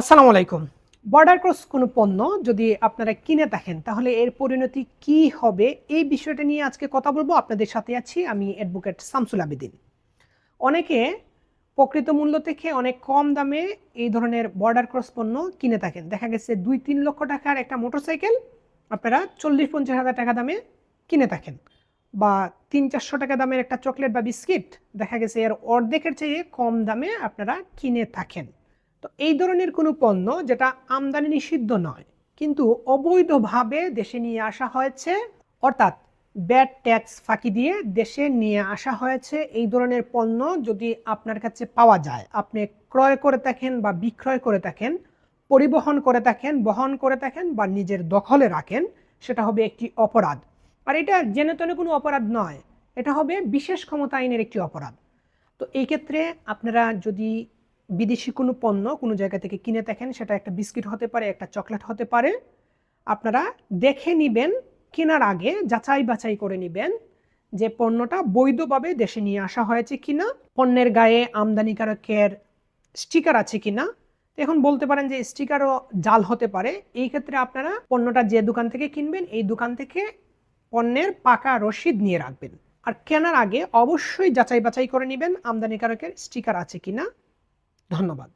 আসসালামু আলাইকুম। Border cross কোনো পণ্য যদি আপনারা কিনে থাকেন, তাহলে এর পরিণতি কি হবে? এই বিষয়টা নিয়ে আজকে কথা বলব। আপনাদের সাথে আছি আমি অ্যাডভোকেট শামসুল আবেদিন। অনেকে প্রকৃত মূল্য থেকে অনেক কম দামে এই ধরনের বর্ডার ক্রস পণ্য কিনে থাকেন। দেখা গেছে দুই তিন লক্ষ টাকার একটা মোটরসাইকেল আপনারা চল্লিশ পঞ্চাশ হাজার টাকা দামে কিনে থাকেন বা তিন চারশো টাকা দামের একটা চকলেট বা বিস্কিট দেখা গেছে এর অর্ধেকের চেয়ে কম দামে আপনারা কিনে থাকেন। তো এই ধরনের কোনো পণ্য যেটা আমদানি নিষিদ্ধ নয়, কিন্তু অবৈধভাবে দেশে নিয়ে আসা হয়েছে, অর্থাৎ ব্যাড ট্যাক্স ফাঁকি দিয়ে দেশে নিয়ে আসা হয়েছে এই ধরনের পণ্য যদি আপনার কাছে পাওয়া যায়। আপনি ক্রয় করে থাকেন বা বিক্রয় করে থাকেন, পরিবহন করে থাকেন, বহন করে থাকেন বা নিজের দখলে রাখেন, সেটা হবে একটি অপরাধ। আর এটা জেনে তেনে কোনো অপরাধ নয়, এটা হবে বিশেষ ক্ষমতা আইনের একটি অপরাধ। তো এই ক্ষেত্রে আপনারা যদি বিদেশি কোনো পণ্য কোনো জায়গা থেকে কিনে থাকেন সেটা একটা বিস্কিট হতে পারে, একটা চকলেট হতে পারে। আপনারা দেখে নেবেন, কেনার আগে যাচাই বাছাই করে নেবেন যে পণ্যটা বৈধভাবে দেশে নিয়ে আসা হয়েছে কিনা, পণ্যের গায়ে আমদানিকারকের স্টিকার আছে কিনা। এখন বলতে পারেন যে স্টিকারও জাল হতে পারে। এই ক্ষেত্রে আপনারা পণ্যটা যে দোকান থেকে কিনবেন, এই দোকান থেকে পণ্যের পাকা রসিদ নিয়ে রাখবেন। আর কেনার আগে অবশ্যই যাচাই বাছাই করে নেবেন, আমদানিকারকের স্টিকার আছে কিনা। ধন্যবাদ।